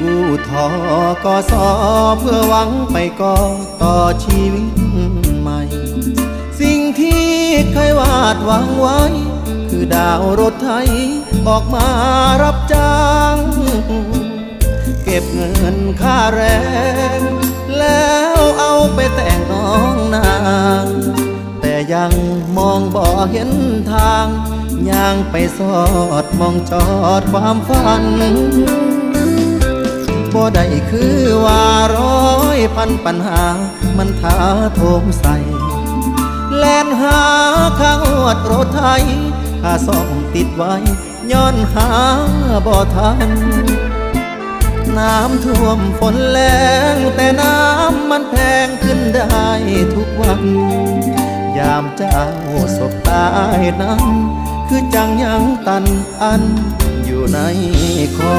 กู้ทอกอสอเพื่อหวังไปก่อต่อชีวิตใหม่ สิ่งที่เคยวาดหวังไว้ คือดาวรถไทยออกมารับจ้าง เก็บเงินค่าแรง แล้วเอาไปแต่งน้องนางแต่ยังมองบ่เห็นทางย่างไปสอดมองจอดความฝัน ได้คือว่าร้อยพันปัญหา มันท้าโถมใส่แล่นหาข้างอวดรถไทยข้าซ่อมติดไว้ ย้อนหาบ่ทัน น้ำท่วมฝนแรงแต่น้ำมันแพงขึ้นได้ทุกวัน ยามเจ้าศพตายนั้น คือจังยังตันอันอยู่ในคอ